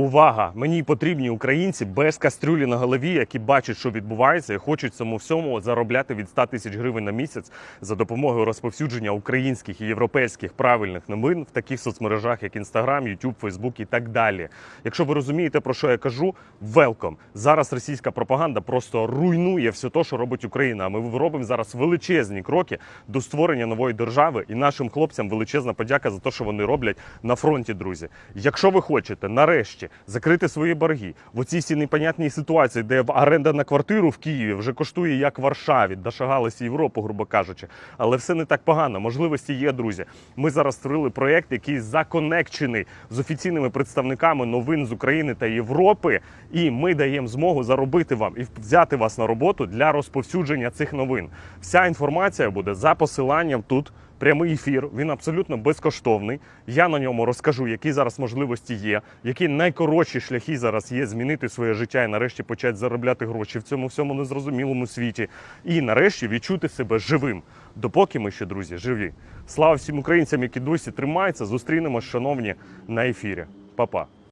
Увага! Мені потрібні українці без кастрюлі на голові, які бачать, що відбувається, і хочуть цьому всьому заробляти від 100 тисяч гривень на місяць за допомогою розповсюдження українських і європейських правильних новин в таких соцмережах, як Instagram, YouTube, Facebook і так далі. Якщо ви розумієте, про що я кажу, велком. Зараз російська пропаганда просто руйнує все те, що робить Україна. А ми робимо зараз величезні кроки до створення нової держави, і нашим хлопцям величезна подяка за те, що вони роблять на фронті, друзі. Якщо ви хочете нарешті закрити свої борги в оцій всій непонятній ситуації, де оренда на квартиру в Києві вже коштує як в Варшаві, дошагалися Європу, грубо кажучи, але все не так погано. Можливості є, друзі. Ми зараз створили проєкт, який законекчений з офіційними представниками новин з України та Європи, і ми даємо змогу заробити вам і взяти вас на роботу для розповсюдження цих новин. Вся інформація буде за посиланням тут. Прямий ефір, він абсолютно безкоштовний. Я на ньому розкажу, які зараз можливості є, які найкоротші шляхи зараз є змінити своє життя і нарешті почати заробляти гроші в цьому всьому незрозумілому світі. І нарешті відчути себе живим. Допоки ми ще, друзі, живі. Слава всім українцям, які досі тримаються. Зустрінемось, шановні, на ефірі. Па-па.